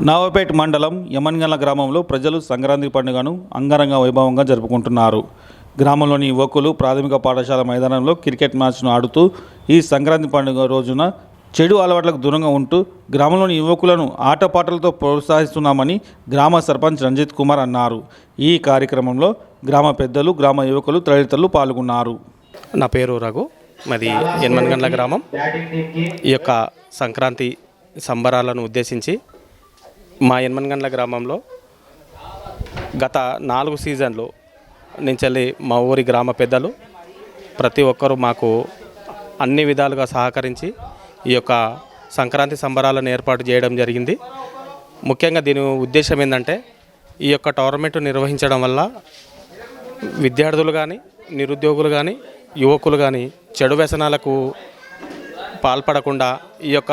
నావపేట్ మండలం యమన్గల్ల గ్రామంలో ప్రజలు సంక్రాంతి పండుగను అంగరంగ వైభవంగా జరుపుకుంటున్నారు. గ్రామంలోని యువకులు ప్రాథమిక పాఠశాల మైదానంలో క్రికెట్ మ్యాచ్ను ఆడుతూ ఈ సంక్రాంతి పండుగ రోజున చెడు అలవాట్లకు దూరంగా ఉంటూ గ్రామంలోని యువకులను ఆటపాటలతో ప్రోత్సహిస్తున్నామని గ్రామ సర్పంచ్ రంజిత్ కుమార్ అన్నారు. ఈ కార్యక్రమంలో గ్రామ పెద్దలు గ్రామ యువకులు తదితరులు పాల్గొన్నారు. నా పేరు రఘు. మాది ఎన్మన్గండ్ల గ్రామం. ఈ యొక్క సంక్రాంతి సంబరాలను ఉద్దేశించి మా ఎన్మన్గండ్ల గ్రామంలో గత నాలుగు సీజన్లు నుంచి మా ఊరి గ్రామ పెద్దలు ప్రతి ఒక్కరూ మాకు అన్ని విధాలుగా సహకరించి ఈ యొక్క సంక్రాంతి సంబరాలను ఏర్పాటు చేయడం జరిగింది. ముఖ్యంగా దీని ఉద్దేశం ఏంటంటే ఈ యొక్క టోర్నమెంట్ నిర్వహించడం వల్ల విద్యార్థులు కానీ నిరుద్యోగులు కానీ యువకులు కానీ చెడు వ్యసనాలకు పాల్పడకుండా ఈ యొక్క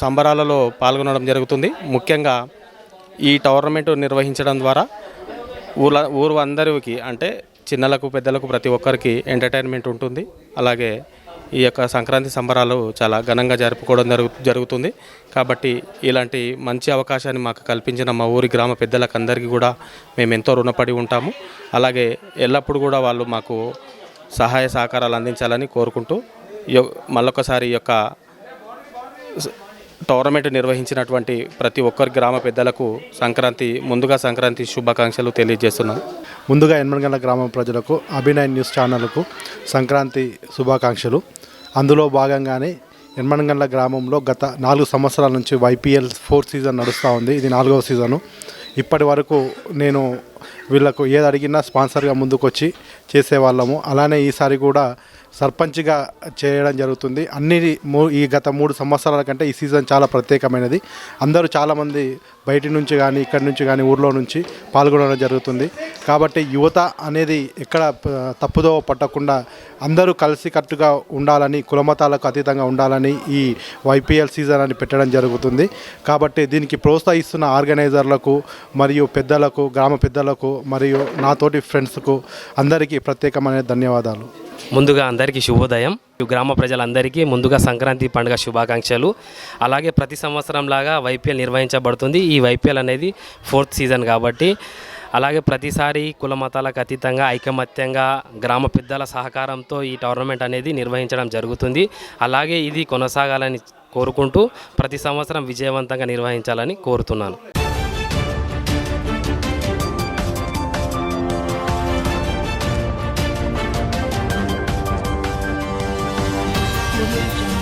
సంబరాలలో పాల్గొనడం జరుగుతుంది. ముఖ్యంగా ఈ టోర్నమెంట్ నిర్వహించడం ద్వారా ఊర్ల ఊరు అందరికి అంటే చిన్నలకు పెద్దలకు ప్రతి ఒక్కరికి ఎంటర్టైన్మెంట్ ఉంటుంది. అలాగే ఈ యొక్క సంక్రాంతి సంబరాలు చాలా ఘనంగా జరుపుకోవడం జరుగు జరుగుతుంది. కాబట్టి ఇలాంటి మంచి అవకాశాన్ని మాకు కల్పించిన మా ఊరి గ్రామ పెద్దలకు అందరికీ కూడా మేము ఎంతో రుణపడి ఉంటాము. అలాగే ఎల్లప్పుడూ కూడా వాళ్ళు మాకు సహాయ సహకారాలు అందించాలని కోరుకుంటూ మళ్ళొకసారి ఈ యొక్క టోర్నమెంట్ నిర్వహించినటువంటి ప్రతి ఒక్కరి గ్రామ పెద్దలకు సంక్రాంతి ముందుగా సంక్రాంతి శుభాకాంక్షలు తెలియజేస్తున్నాను ముందుగా ఎనమనగండ్ల గ్రామ ప్రజలకు అభినయ్ న్యూస్ ఛానల్కు సంక్రాంతి శుభాకాంక్షలు. అందులో భాగంగానే ఎనమనగండ్ల గ్రామంలో గత నాలుగు సంవత్సరాల నుంచి వైపీఎల్ ఫోర్త్ సీజన్ నడుస్తూ ఉంది. ఇది నాలుగవ సీజను. ఇప్పటి వరకు నేను వీళ్ళకు ఏది అడిగినా స్పాన్సర్గా ముందుకొచ్చి చేసేవాళ్ళము. అలానే ఈసారి కూడా సర్పంచ్గా చేయడం జరుగుతుంది. అన్ని మూ ఈ గత మూడు సంవత్సరాల కంటే ఈ సీజన్ చాలా ప్రత్యేకమైనది. అందరూ చాలామంది బయటి నుంచి కానీ ఇక్కడి నుంచి కానీ ఊర్లో నుంచి పాల్గొనడం జరుగుతుంది. కాబట్టి యువత అనేది ఎక్కడ తప్పుదో పట్టకుండా అందరూ కలిసికట్టుగా ఉండాలని కులమతాలకు అతీతంగా ఉండాలని ఈ వైపీఎల్ సీజన్ అని పెట్టడం జరుగుతుంది. కాబట్టి దీనికి ప్రోత్సహిస్తున్న ఆర్గనైజర్లకు మరియు పెద్దలకు గ్రామ పెద్దలకు మరియు నాతోటి ఫ్రెండ్స్కు అందరికీ ప్రత్యేకమైన ధన్యవాదాలు. ముందుగా అందరికీ శుభోదయం. గ్రామ ప్రజలందరికీ ముందుగా సంక్రాంతి పండుగ శుభాకాంక్షలు. అలాగే ప్రతి సంవత్సరం లాగా వైపీఎల్ నిర్వహించబడుతుంది. ఈ వైపీఎల్ అనేది ఫోర్త్ సీజన్ కాబట్టి అలాగే ప్రతిసారి కుల మతాలకు అతీతంగా ఐకమత్యంగా గ్రామ పెద్దల సహకారంతో ఈ టోర్నమెంట్ అనేది నిర్వహించడం జరుగుతుంది. అలాగే ఇది కొనసాగాలని కోరుకుంటూ ప్రతి సంవత్సరం విజయవంతంగా నిర్వహించాలని కోరుతున్నాను. Audio